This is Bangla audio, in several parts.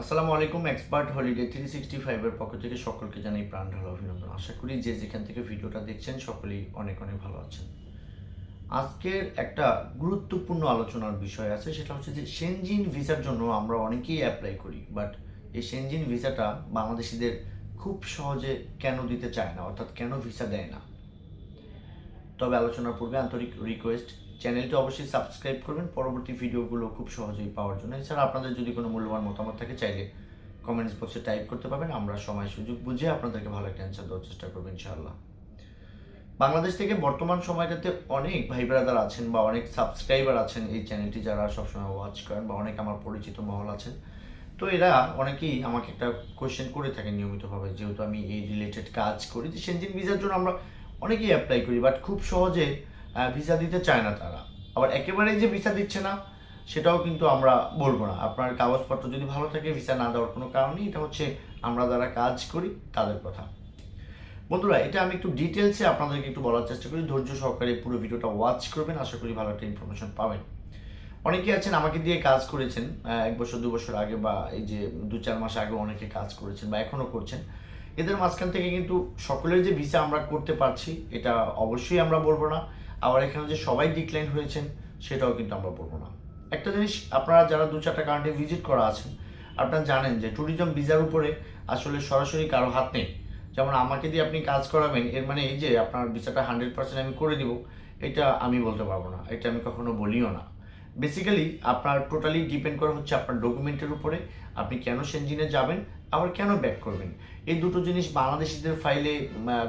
আসসালামু আলাইকুম এক্সপার্ট হলিডে থ্রি সিক্সটি ফাইভের পক্ষ থেকে সকলকে জানাই প্রাণ ঢালা অভিনন্দন। আশা করি যে যেখান থেকে ভিডিওটা দেখছেন, সকলেই অনেক অনেক ভালো আছেন। আজকের একটা গুরুত্বপূর্ণ আলোচনার বিষয় আছে, সেটা হচ্ছে যে সেনজিন ভিসার জন্য আমরা অনেকেই অ্যাপ্লাই করি বাট এই সেনজিন ভিসাটা বাংলাদেশিদের খুব সহজে কেন দিতে চায় না, অর্থাৎ কেন ভিসা দেয় না? তবে আলোচনার পূর্বে আন্তরিক রিকোয়েস্ট চ্যানেলটি অবশ্যই সাবস্ক্রাইব করবেন। পরবর্তী ভিডিওগুলো খুব সহজেই পাওয়ার জন্য। এছাড়া আপনাদের যদি কোনো মূল্যবান মতামত থাকে, চাইলে কমেন্টস বক্সে টাইপ করতে পারবেন। আমরা সময় সুযোগ বুঝে আপনাদেরকে ভালো একটা অ্যান্সার দেওয়ার চেষ্টা করব ইনশাআল্লাহ। বাংলাদেশ থেকে বর্তমান সময়টাতে অনেক ভাই ব্রাদার আছেন বা অনেক সাবস্ক্রাইবার আছেন এই চ্যানেলটি, যারা সবসময় ওয়াচ করেন বা অনেক আমার পরিচিত মহল আছেন। তো এরা অনেকেই আমাকে একটা কোয়েশ্চেন করে থাকেন নিয়মিতভাবে, যেহেতু আমি এই রিলেটেড কাজ করি। যে সেনজিন ভিসার জন্য আমরা অনেকেই অ্যাপ্লাই করি বাট খুব সহজে ভিসা দিতে চায় না তারা। আবার একেবারেই যে ভিসা দিচ্ছে না, সেটাও কিন্তু আমরা বলব না। আপনার কাগজপত্র যদি ভালো থাকে ভিসা না দেওয়ার কোনো কারণ নেই। এটা হচ্ছে আমরা যারা কাজ করি, তাদের কথা। বন্ধুরা, এটা আমি একটু ডিটেলসে আপনাদেরকে একটু বলার চেষ্টা করি। ধৈর্য সহকারে পুরো ভিডিওটা ওয়াচ করবেন। আশা করি ভালো একটা ইনফরমেশন পাবেন। অনেকে আছেন, আমাকে দিয়ে কাজ করেছেন এক বছর, দু বছর আগে বা এই যে দু চার মাস আগে অনেকে কাজ করেছেন বা এখনও করছেন। এদের মাঝখান থেকে কিন্তু সকলের যে ভিসা আমরা করতে পারছি, এটা অবশ্যই আমরা বলব না। আবার এখানে যে সবাই ডিক্লাইন হয়েছেন, সেটাও কিন্তু আমরা বলব না। একটা জিনিস, আপনারা যারা দু চারটা কান্ট্রি ভিজিট করা আছেন, আপনারা জানেন যে ট্যুরিজম ভিসার উপরে আসলে সরাসরি কারও হাত নেই। যেমন আমাকে দিয়ে আপনি কাজ করাবেন, এর মানে এই যে আপনার ভিসাটা হান্ড্রেড পার্সেন্ট আমি করে দিব, এটা আমি বলতে পারব না, এটা আমি কখনো বলিও না। বেসিক্যালি আপনার টোটালি ডিপেন্ড করা হচ্ছে আপনার ডকুমেন্টের উপরে, আপনি কেন সেনজিনে যাবেন, আবার কেন ব্যাক করবেন। এই দুটো জিনিস বাংলাদেশিদের ফাইলে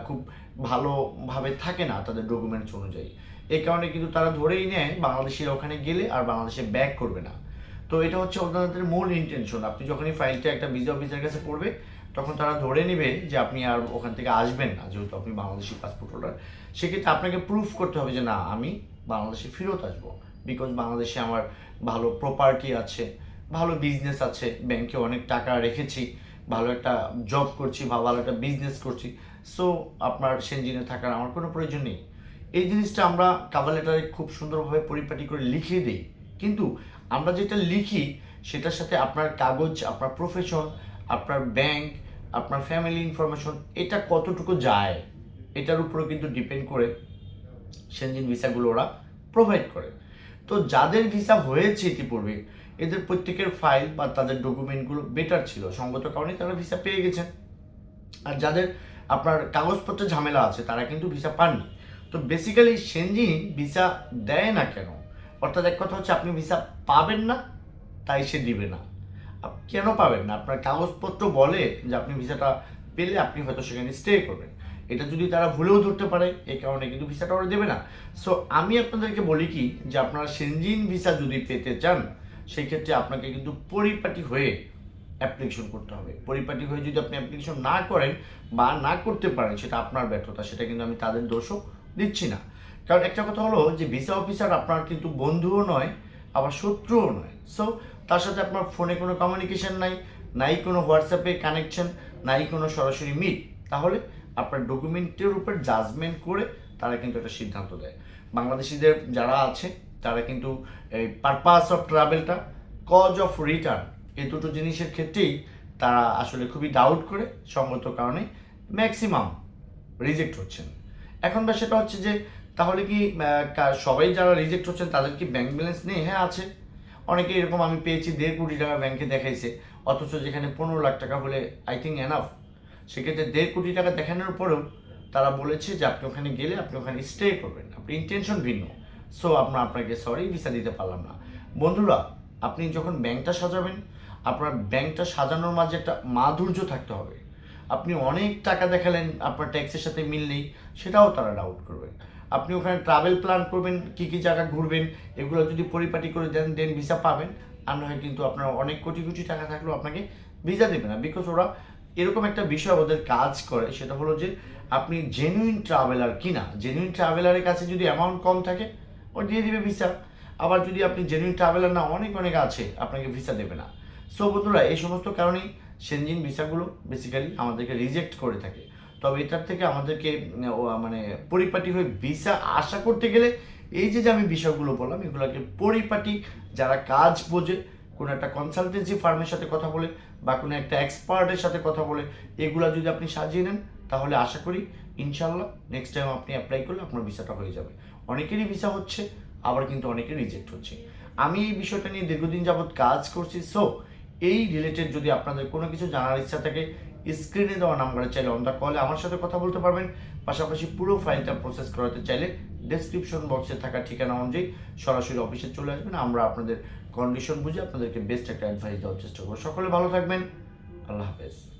খুব ভালোভাবে থাকে না তাদের ডকুমেন্টস অনুযায়ী। এই কারণে কিন্তু তারা ধরেই নেয়, বাংলাদেশিরা ওখানে গেলে আর বাংলাদেশে ব্যাক করবে না। তো এটা হচ্ছে ওনাদের মূল ইন্টেনশন আপনি যখনই ফাইলটা একটা ভিসা অফিসের কাছে পড়বে, তখন তারা ধরে নেবে যে আপনি আর ওখান থেকে আসবেন না, যেহেতু আপনি বাংলাদেশি পাসপোর্ট হোল্ডার সেক্ষেত্রে আপনাকে প্রুফ করতে হবে যে, না, আমি বাংলাদেশে ফেরত আসব। বিকজ বাংলাদেশে আমার ভালো প্রপার্টি আছে, ভালো বিজনেস আছে ব্যাংকে অনেক টাকা রেখেছি। ভালো একটা জব করছি বা ভালো একটা বিজনেস করছি। সো আপনার সেনজিনে থাকার আমার কোনো প্রয়োজন নেই। এই জিনিসটা আমরা কাভার লেটারে খুব সুন্দরভাবে পরিপাটি করে লিখে দিই। কিন্তু আমরা যেটা লিখি, সেটার সাথে আপনার কাগজ, আপনার প্রফেশন আপনার ব্যাংক আপনার ফ্যামিলি ইনফরমেশন এটা কতটুকু যায়, এটার উপরে কিন্তু ডিপেন্ড করে সেনজিন ভিসাগুলো ওরা প্রোভাইড করে। তো যাদের ভিসা হয়েছে ইতিপূর্বে, এদের প্রত্যেকের ফাইল বা তাদের ডকুমেন্টগুলো বেটার ছিল। সঙ্গত কারণে তারা ভিসা পেয়ে গেছেন আর যাদের আপনার কাগজপত্রে ঝামেলা আছে, তারা কিন্তু ভিসা পাননি। তো বেসিক্যালি সেনজিন ভিসা দেয় না কেন? অর্থাৎ এক কথা হচ্ছে, আপনি ভিসা পাবেন না, তাই সে দিবে না। কেন পাবেন না? আপনার কাগজপত্র বলে যে আপনি ভিসাটা পেলে আপনি হয়তো সেখানে স্টে করবেন। এটা যদি তারা ভুলেও ধরতে পারে এই কারণে কিন্তু ভিসাটা ওরা দেবে না। সো আমি আপনাদেরকে বলি কি, যে আপনারা সেনজিন ভিসা যদি পেতে চান সেই ক্ষেত্রে আপনাকে কিন্তু পরিপাটি হয়ে অ্যাপ্লিকেশন করতে হবে। পরিপাটি হয়ে যদি আপনি অ্যাপ্লিকেশন না করেন বা না করতে পারেন, সেটা আপনার ব্যর্থতা, সেটা কিন্তু আমি তাদের দোষও দিচ্ছি না। কারণ একটা কথা হলো যে, ভিসা অফিসার আপনার কিন্তু বন্ধুও নয়, আবার শত্রুও নয়। সো তার সাথে আপনার ফোনে কোনো কমিউনিকেশন নাই নাই কোনো হোয়াটসঅ্যাপে কানেকশন নাই কোনো সরাসরি মিট তাহলে আপনার ডকুমেন্টের উপর জাজমেন্ট করে তারা কিন্তু একটা সিদ্ধান্ত দেয়। বাংলাদেশিদের যারা আছে, তারা কিন্তু এই পারপাস অফ ট্রাভেলটা কজ অফ রিটার্ন এই দুটো জিনিসের ক্ষেত্রেই তারা আসলে খুবই ডাউট করে। সঙ্গত কারণে ম্যাক্সিমাম রিজেক্ট হচ্ছেন। এখন বা সেটা হচ্ছে যে, তাহলে কি সবাই যারা রিজেক্ট হচ্ছেন, তাদের কি ব্যাংক ব্যালেন্স নেই? হ্যাঁ আছে। অনেকে এরকম আমি পেয়েছি, দেড় কোটি টাকা ব্যাংকে দেখাইছে, অথচ যেখানে পনেরো লাখ টাকা হলে আই থিঙ্ক এনাফ সেক্ষেত্রে দেড় কোটি টাকা দেখানোর পরেও তারা বলেছে যে আপনি ওখানে গেলে আপনি ওখানে স্টে করবেন। আপনি ইন্টেনশন ভিন্ন। সো আমরা আপনাকে সরি ভিসা দিতে পারলাম না। বন্ধুরা, আপনি যখন ব্যাংকটা সাজাবেন, আপনার ব্যাংকটা সাজানোর মাঝে একটা মাধুর্য থাকতে হবে। আপনি অনেক টাকা দেখালেন, আপনার ট্যাক্সের সাথে মিল নেই, সেটাও তারা ডাউট করবেন আপনি ওখানে ট্রাভেল প্ল্যান করবেন, কী কী জায়গা ঘুরবেন, এগুলো যদি পরিপাটি করে দেন দেন ভিসা পাবেন। আর না হয় কিন্তু আপনার অনেক কোটি কোটি টাকা থাকলেও আপনাকে ভিসা দেবে না বিকজ ওরা এরকম একটা বিষয় ওদের কাজ করে, সেটা হলো যে আপনি জেনুইন ট্রাভেলার কিনা জেনুইন ট্রাভেলারের কাছে যদি অ্যামাউন্ট কম থাকে, ও দিয়ে দিবে ভিসা আবার যদি আপনি জেনুইন ট্রাভেলার না, অনেক অনেক আছে, আপনাকে ভিসা দেবে না। সো বন্ধুরা, এই সমস্ত কারণেই সেনজিন ভিসাগুলো বেসিক্যালি আমাদেরকে রিজেক্ট করে থাকে। তবে এটার থেকে আমাদেরকে মানে পরিপাটি হয়ে ভিসা আশা করতে গেলে, এই যে যে আমি বিষয়গুলো বললাম, এগুলোকে পরিপাটি যারা কাজ বোঝে কোনো একটা কনসালটেন্সি ফার্মের সাথে কথা বলে বা কোনো একটা এক্সপার্টের সাথে কথা বলে, এগুলো যদি আপনি সাজিয়ে নেন, তাহলে আশা করি ইনশাল্লাহ নেক্সট টাইম আপনি অ্যাপ্লাই করলে আপনার ভিসাটা হয়ে যাবে। অনেকেরই ভিসা হচ্ছে, আবার কিন্তু অনেকে রিজেক্ট হচ্ছে। আমি এই বিষয়টা নিয়ে দীর্ঘদিন যাবৎ কাজ করছি সো এই রিলেটেড যদি আপনাদের কোনো কিছু জানার ইচ্ছা থাকে স্ক্রিনে দেওয়া নাম্বারে চাইলে অন দ্য কলে আমার সাথে কথা বলতে পারবেন। পাশাপাশি পুরো ফাইলটা প্রসেস করাতে চাইলে ডেসক্রিপশন বক্সে থাকা ঠিকানা অনুযায়ী সরাসরি অফিসে চলে আসবেন। আমরা আপনাদের কন্ডিশন বুঝে আপনাদেরকে বেস্ট একটা অ্যাডভাইস দেওয়ার চেষ্টা করব। সকলে ভালো থাকবেন। আল্লাহ হাফেজ।